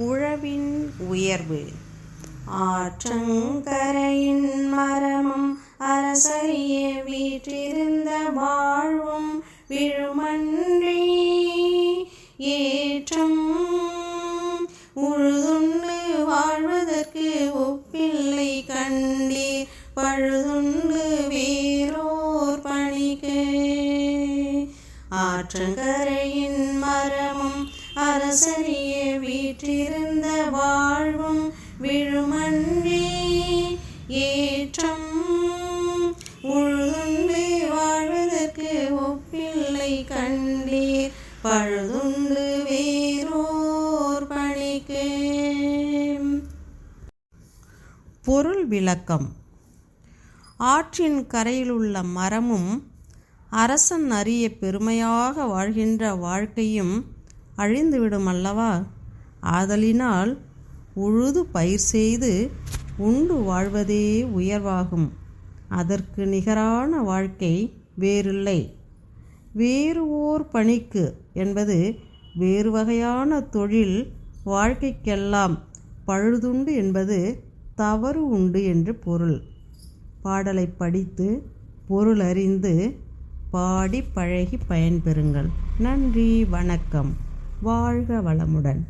உழவின் உயர்வு. ஆற்றங்கரையின் மரமும் அரசறிய வீற்றிருந்த வாழ்வும் விழுமன்றி ஏற்றம். உழுதுண்டு வாழ்வதற்கு ஒப்பில்லை கண்டீர் பழுதுண்டு வேறோர் பணிக்கு. ஆற்றங்கரையின் மரமும் அரசறிய வீற்றிருந்த வாழ்வும் விழுமன்றி ஏற்றம். உழுதுண்டு வாழ்வதற்கு ஒப்பில்லை கண்டீர். பழுதுண்டு வேறோர் பணிக்கு. பொருள் விளக்கம். ஆற்றின் கரையிலுள்ள மரமும் அரசன் அறிய பெருமையாக வாழ்கின்ற வாழ்க்கையும் அழிந்துவிடும் அல்லவா? ஆதலினால் உழுது பயிர் செய்து உண்டு வாழ்வதே உயர்வாகும். அதற்கு நிகரான வாழ்க்கை வேறில்லை. வேறு ஓர் பணிக்கு என்பது வேறு வகையான தொழில் வாழ்க்கைக்கெல்லாம் பழுதுண்டு என்பது தவறு உண்டு என்று பொருள். பாடலை படித்து பொருள் அறிந்து பாடி பழகி பயன்பெறுங்கள். நன்றி வணக்கம். வாழ்க வளமுடன்.